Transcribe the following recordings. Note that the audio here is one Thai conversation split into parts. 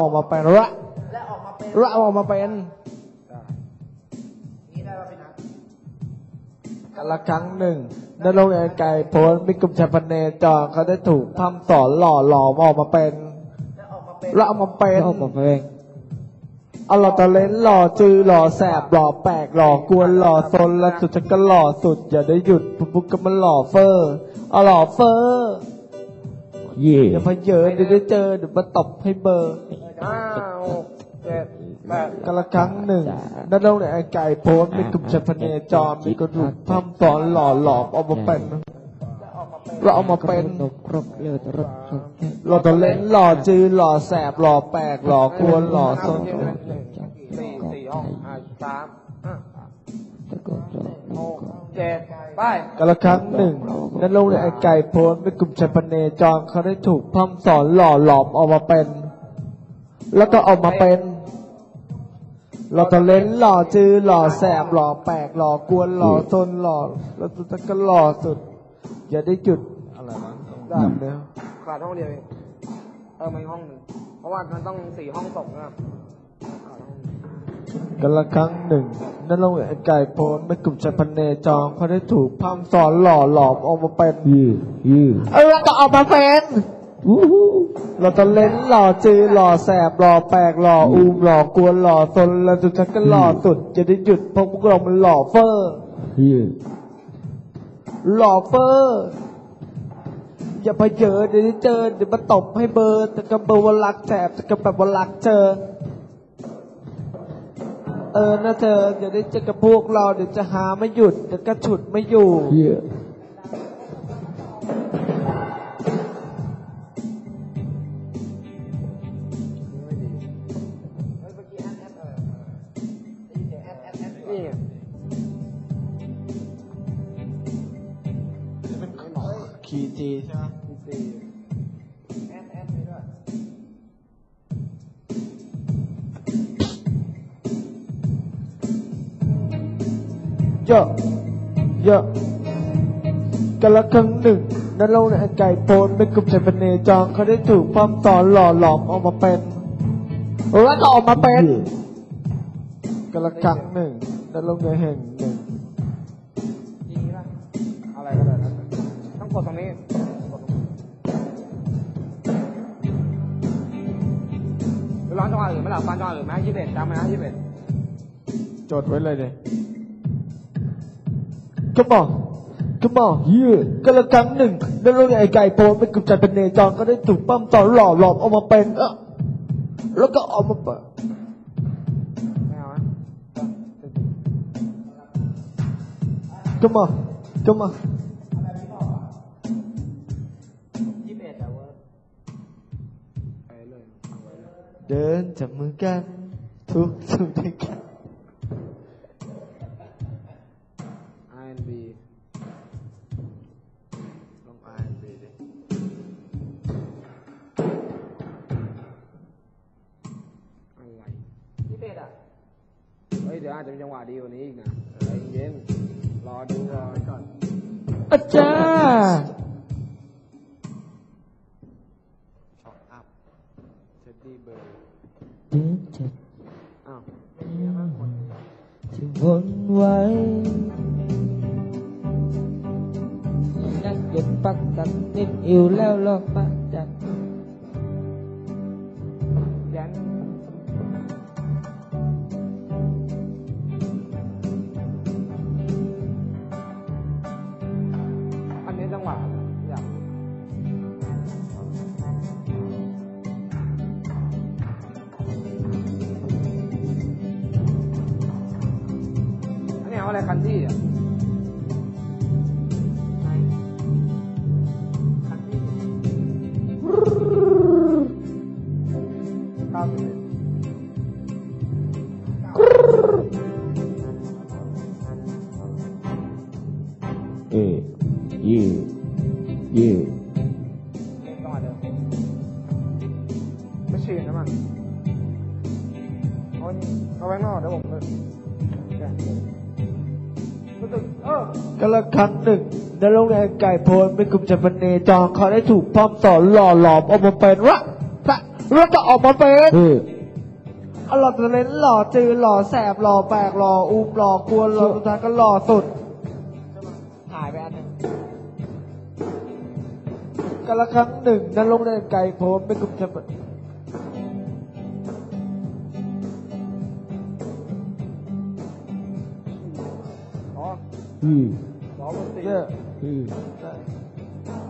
ออกมาเป็นละและออกมาเป็นละออกมาเป็นนี่ได้ป่ะพี่นัทกันละครั้งหนึ่งนรกแอนไก่โพสต์มีกลุ่มชายพันเนจรเขาได้ถูกพร่ำสอนหล่อหลอมออกมาเป็นและออกมาเป็นละออกมาเป็นออกมาเป็นเอาหล่อตะเลนหล่อจือหล่อแสบหล่อแปลกหล่อกวนหล่อซนและสุดฉันก็หล่อสุดอย่าได้หยุดปุ๊บปุ๊บก็มันหล่อเฟอร์เอาหล่อเฟอร์เย่อย่าพเยอะเดี๋ยวได้เจอเดี๋ยวมาตบให้เบอร์ ห้าหกเจ็ดแปดกันละครั้งหนึ่งนรกแอนไก่โพสต์มีกลุ่มชายพันเนจรมีกระดูกพร่ำสอนหล่อหลอมออกมาเป็นและออกมาเป็นเราเอามาเป็นนกครบเลือดรถครบแค่หล่อตะเลนหล่อจือหล่อแสบหล่อแปลกหล่อกวนหล่อซนหนึ่งสี่สี่ห้องอ่าสามอะตะโกนร้องหกเจ็ดไปกันละครั้งหนึ่งนรกในไอไก่โพสต์เป็นกลุ่มชายพันเนจรเขาได้ถูกพร่ำสอนหล่อหลอมออกมาเป็น แล้วก็ออกมาเป็นหล่อตะเลนหล่อจือหล่อแสบหล่อแปลกหล่อกวนหล่อซนหล่อแล้วสุดท้ายก็หล่อสุด อย่าได้หยุดอะไรวะได้เนี่ยขาดห้องเดียวเองเออไม่ห้องหนึ่งเพราะว่ามันต้องสี่ห้องตกนะครับขาดห้องหนึ่งกันละครั้งหนึ่งนรกในไอไก่โพสต์เป็นกลุ่มชายพันเนจรเขาได้ถูกพร่ำสอนหล่อหลอมออกมาเป็นยืดยืดเออแล้วก็ออกมาเป็นวู้ฮู้ หล่อตะเลนหล่อจือหล่อแสบหล่อแปลกหล่ออูมหล่อกวนหล่อซนแล้วสุดท้ายก็หล่อสุด จะได้หยุดเพราะพวกเรามันหล่อเฟอร์หล่อเฟอร์อย่าไปเจอเดี๋ยวเจอเดี๋ยวมาตบให้เบอร์แต่ก็เบอร์วันรักแสบแต่ก็แบบวันรักเจอ เออนะเธออย่าได้เจอกับพวกเราเดี๋ยวจะหาไม่หยุดเดี๋ยวก็ฉุดไม่อยู่ยื คีย์จีใช่ไหมสี่แอดแอดนี่ด้วยเยอะเยอะกันละครั้งหนึ่งนั่นเราในไก่โพนเป็นกลุ่มชายพันเนจรเขาได้ถูกพร่ำสอนหล่อหลอมออกมาเป็นแล้วก็ออกมาเป็นกันละครั้งหนึ่งนั่นเราในแห่งหนึ่ กดตรงนี้กดตรงนี้ไปร้องจังหวะอื่นไหมล่ะฟังจังหวะอื่นไหมยี่สิบเอ็ดจำไหมนะยี่สิบเอ็ดจดไว้เลยเลย Come on Come on ยืดกันละครั้งหนึ่งนั่นเราในไก่โพนเป็นกลุ่มชายพันเนจรเขาได้ถูกพร่ำสอนหล่อหลอมออกมาเป็นเอ้อแล้วก็ออกมาเป็นไม่เอานะ Come เลยเดินจับมือกันทุกสุดด้วยกัน R&B ลอง R&B ดิอะไรยี่สิบเอ็ดอะ เฮ้ย เดี๋ยวอาจจะมีจังหวะดีกว่านี้อีกนะใจเย็นรอดูรอไว้ก่อนอาจารย์ ที่วนไว้นักหยุดปักตัดนิดอิวแล้วลอกมาจาก อันนี้เอาอะไรคันที่อะคันที่เก้าสิบเอ็ดเอยืดยืดจังหวะเดิมไม่ชินนะมันเอาไว้นอกเดี๋ยวผมเออเนี่ย กเออกันละครั้งหนึ่งในโรงแรมไก่โพนเป็นกลุ่มชายพันเนจรเขาได้ถูกพร่ำสอนหล่อหลอมออกมาเป็นวะพระแล้วก็ออกมาเป็นเอออร่อยทะเลนหล่อจือหล่อแสบหล่อแปลกหล่ออุ้มหล่อกวนหล่อสุดท้ายก็หล่อสุดหายไปอันหนึงกันละครั้งหนึ่งนั้นลงในไก่ผมเป็นกลุ่มชน ออืมสองบนสี่เยออืม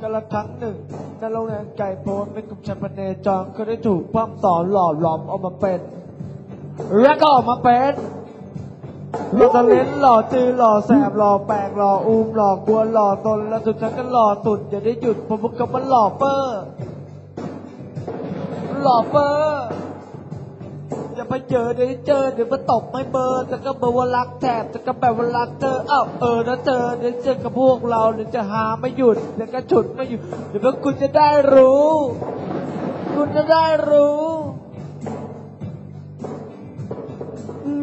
กันละครั้งหนึ่งนั้นลงในไก่ผมเป็นกลุ่มชันเนจรก็ได้ถูกพร่ำสอนหล่อหลอมออกมาเป็นแล้วก็ออกมาเป็นหล่อทะเลนหล่อจือหล่อแสบหล่อแปลกหล่ออุ้มหล่อกวนหล่อตนแล้วสุดท้ายก็หล่อสุดอย่าได้หยุดผมพวกกับมันหล่อเปอร์หล่อเปอร์ อย่าไปเจอเดี๋ยวเจอเดี๋ยวมาตบไม่เบอร์แต่ก็เบอร์ว่ารักแถบแต่ก็แบบว่ารักเธออ้าวเออนะเจอเดี๋ยวเจอกับพวกเราเดี๋ยวจะหาไม่หยุดเดี๋ยวก็ฉุดไม่หยุดเดี๋ยวพวกคุณจะได้รู้ คุณจะได้รู้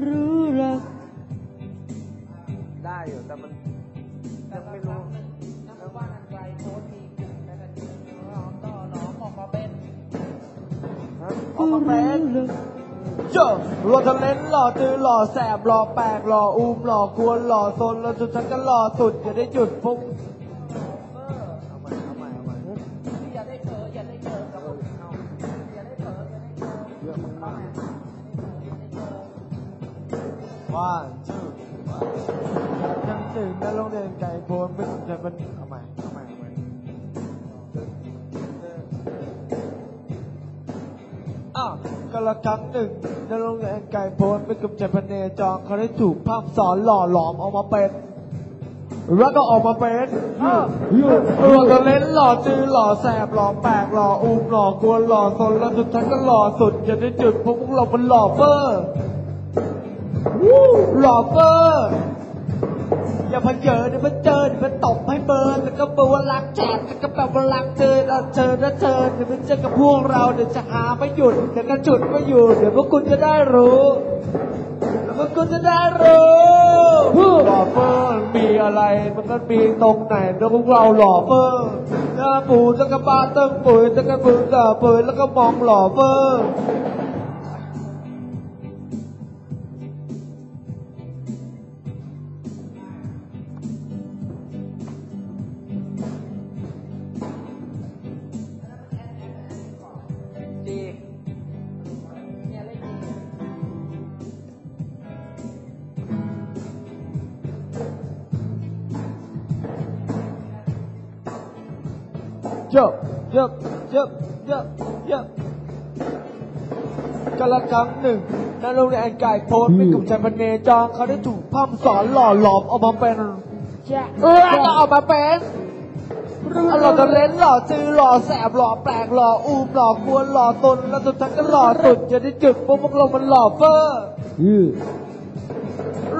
รู้รักได้อยู่แต่มันยังไม่รู้นับว่าไกลโพสต์ทีแต่ละทีน้องก็น้องออกมาเป็นฮะออกมาเป็น เจ้าหล่อทะเลนหล่อจือหล่อแสบหล่อแปลกหล่ออุ้มหล่อกวนหล่อซนแล้วสุดท้ายก็หล่อสุดอย่าได้หยุดพุ่งเอาใหม่เอาใหม่เอาใหม่อย่าได้เจออย่าได้เจอกับผมอย่าได้เจออย่าได้เจอเยอะมากว่าชื่อจังตื่นนั่นโรงเรียนไก่โพนไม่สนใจมันเอาใหม่าวก็ละครั้งหนึ่งนั่นโรงเรียนไก่โพนไม่กลุ่มใจพเนจรเขาได้ถูกภาพสอนหล่อหลอมออกมาเป็นแล้วก็ออกมาเป็นอ้าวหล่อทะเล่นหล่อจือหล่อแสบหล่อแปลกหล่ออุ้มหล่อกวนหล่อสนแล้วสุดท้ายก็หล่อสุดอย่าได้จุดพวกพวกเราเป็นหล่อเฟอร์หล่อเฟอร์ อย่ามาเจอเดี๋ยวมาเจอเดี๋ยวมาตบให้เบิร์นแล้วก็บอกว่ารักแจกแล้วก็แบบว่ารักเธอเราเจอนะเธอเดี๋ยวมาเจอกับพวกเราเดี๋ยวจะหาไม่หยุดเดี๋ยวก็จุดไม่อยู่เดี๋ยวพวกคุณจะได้รู้เดี๋ยวพวกคุณจะได้รู้หล่อเฟอร์มีอะไรมันก็มีตรงไหนแล้วพวกเราหล่อเฟอร์หน้าปูตะกะบาตึงปุ๋ยตะกะบือตะปุ๋ยแล้วก็มองหล่อเฟอร์ เยอะเยอะเยอะเยอะเยอะกาละครั้งหนึ่งณโรงเรียนไก่โพสต์เป็นกลุ่มชายพเนจรเขาได้ถูกพร่ำสอนหล่อหลอมออกมาเป็นจ้ะเออก็ออกมาเป็นหล่อทะเลนหล่อจือหล่อแสบหล่อแปลกหล่ออูมหล่อกวนหล่อตนแล้วสุดท้ายก็หล่อสุดจะได้จุดเพราะพวกเรามันหล่อเฟอร์อือ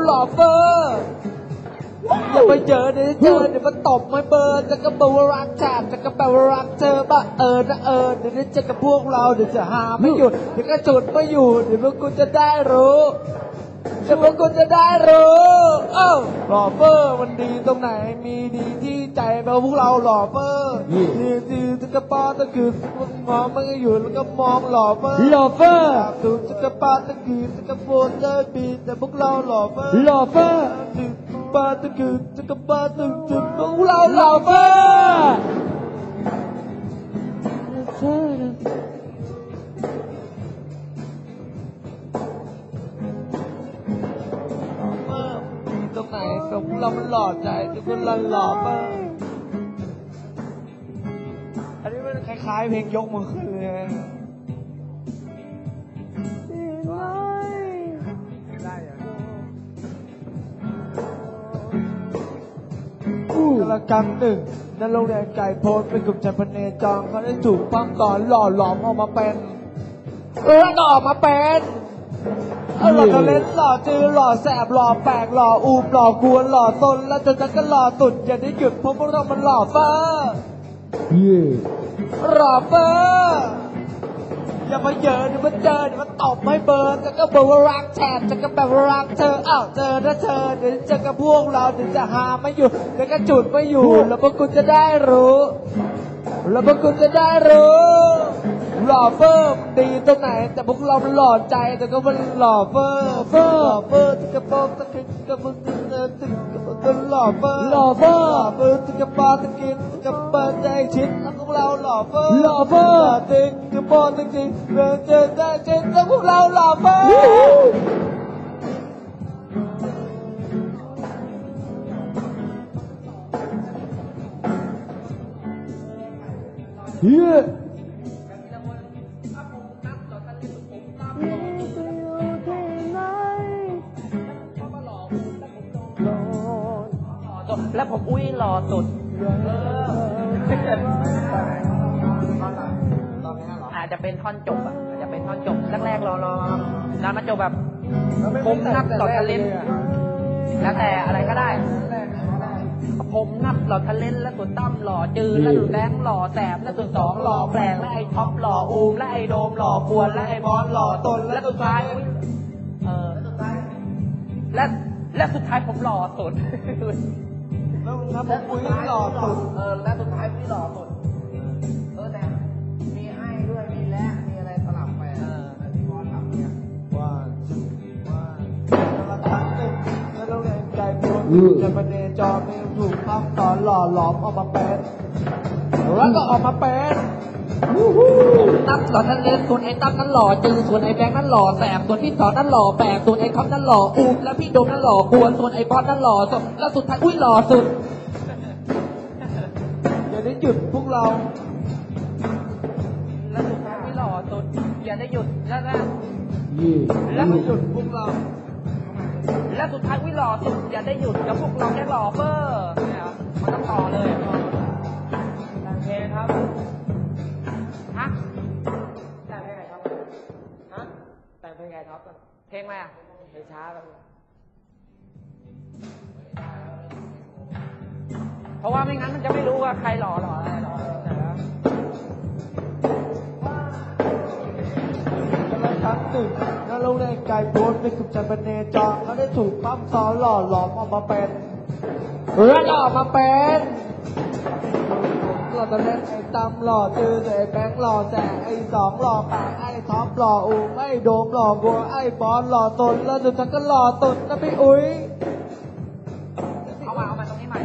หล่อเฟอร์ อย่าไปเจอเดี๋ยวเจอเดี๋ยวมาตบไม่เบิร์นจะก็บอกว่ารักแถบจะก็แบบว่ารักเธอบ้าเออนะเออเดี๋ยวได้เจอกับพวกเราเดี๋ยวจะหาไม่หยุดเดี๋ยวก็จุดไม่อยู่เดี๋ยวพวกคุณจะได้รู้เดี๋ยวพวกคุณจะได้รู้เอ้าหล่อเฟอร์มันดีตรงไหนมีดีที่ใจแบบพวกเราหล่อเฟอร์ดีดีตะกะปาตะคือมองมันก็อยู่แล้วก็มองหล่อเฟอร์หล่อเฟอร์ดูตะกะปาตะคือตะกะโปนเจอบีแต่พวกเราหล่อเฟอร์หล่อเฟอร์ ตึกปาตึกตึกตึกปาตึกตึกพวกเราเร์เธอเฟอตรงไหนกับพวกเรามันหล่อใจทุกคนเราหล่อเฟอร์อันนี้มันคล้ายๆเพลงยกมือขึ้นเลย ละกรรมหนึ่งนั่นโรงเรียนไก่โพสต์เป็นกลุ่มชายพเนจรเขาได้ถูกปั้มสอนหล่อหลอมออกมาเป็นแล้วก็ออกมาเป็นเออหล่อทะเลนหล่อจือหล่อแสบหล่อแปลกหล่ออูมหล่อกวนหล่อตนแล้วจนก็หล่อสุดอย่าได้หยุดเพราะพวกเรามันหล่อเฟอร์เย่ หล่อเฟอร์ อย่ามาเยอะเดี๋ยวมาเจอเดี๋ยวมาตบไม่เบิร์นจะก็บอกว่ารักแถบจะก็แบบว่ารักเธออ้าวเจอนะเธอเดี๋ยวเจอกับพวกเราเดี๋ยวจะหาไม่อยู่เดี๋ยวก็จุดไม่อยู่ แล้วพวกคุณจะได้รู้ แล้วพวกคุณจะได้รู้หล่อเฟิร์มดีตรงไหน แต่พวกเรามันหล่อใจแต่ก็มันหล่อเฟิร์มเฟิร์มหล่อเฟิร์มที่กระโปรงตะกินกระปุกตะเดินตึงกระปุกตะหล่อเฟิร์มหล่อเฟิร์มหล่อเฟิร์มที่กระโปรงตะกินกระเปิดใจชิดแล้วพวกเราหล่อเฟิร์มหล่อเฟิร์มตึงก ระโปรงตะกินเดินเจอได้ชิดแล้วพวกเราหล่อเฟิร์มเฮ้ยแล้วผมอุ้ยหล่อสุด ท่อนจบอะอาจจะเป็นท่อนจบแรกๆรอรอแล้วมาจบแบบผมนับต่อทะเลนแล้วแต่อะไรก็ได้ ผมนับหล่อทะเลนและสุดตั้มหล่อจืดและสุดแบงค์หล่อแสบและสุดสองหล่อแปลกและไอ้ท็อปหล่ออูมและไอ้โดมหล่อปวนและไอ้บอลหล่อตนและสุดท้ายเออและและสุดท้ายผมหล่อสุดแล้วครับผมอุ้ยหล่อสุดเออและสุดท้ายพี่หล่อสุด จะมาเนจอมีถูกพับตอนหล่อหลอมออกมาเป็นแล้วก็ออกมาเป็นตั้มหล่อทะเลนส่วนไอ้ตั้มนั้นหล่อจืดส่วนไอ้แบงค์นั้นหล่อแสบส่วนพี่สอนนั้นหล่อแปลกส่วนไอ้ท็อปนั้นหล่ออูมและพี่โดมนั้นหล่อกวนส่วนไอ้บอลนั้นหล่อสดและสุดท้ายอุ้ยหล่อสุดอย่าได้หยุดพวกเราและสุดท้ายพี่หล่อสุดอย่าได้หยุดแล้วนะและไม่หยุดพวกเรา และสุดท้ายอุ้ยหล่อสุดอย่าได้หยุดกับพวกเราแค่หล่อเฟอร์เนี่ยมันต้องต่อเลยโอเคครับฮะแต่งเพลงไงครับฮะแต่งเพลงไงครับเพลงอะไรอะเพลงช้าแบบเพราะว่าไม่งั้นมันจะไม่รู้ว่าใครหล่อหล่ออะไรหล่อแต่ละละครั้งหนึ่ งแล้วเราเรียนไก่พวงเป็นกลุ่มจันเป็นเนจอเขาได้ถูกพับตอนหล่อหลอมออกมาเป็นแล้วก็ออกมาเป็นหล่อตะเล่นไอ้ตั้มหล่อจืดไอ้แบงค์หล่อแสบไอ้สองหล่อแปดไอ้ท็อปหล่ออูไอ้โดมหล่อบัวไอ้บอลหล่อตนแล้วสุดท้ายก็หล่อตุนนะพี่อุ้ยเอามาเอามาตรงนี้ใหม่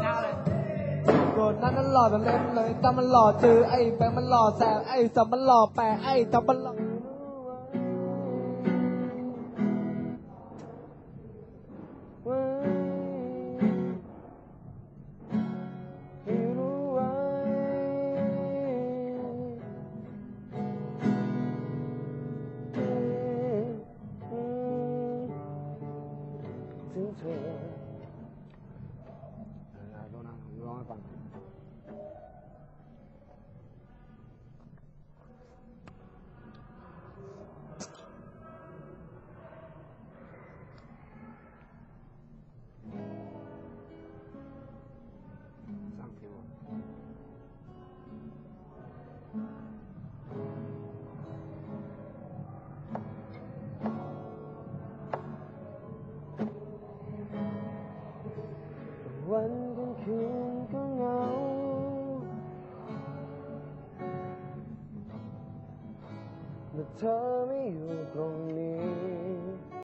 เงาเลยโดนนั่นนั่นหล่อตะเล่นเลยตั้มมันหล่อจืดไอ้แบงค์มันหล่อแสบไอ้สองมันหล่อแปดไอ้ท็อปมันหล่อ เมื่อ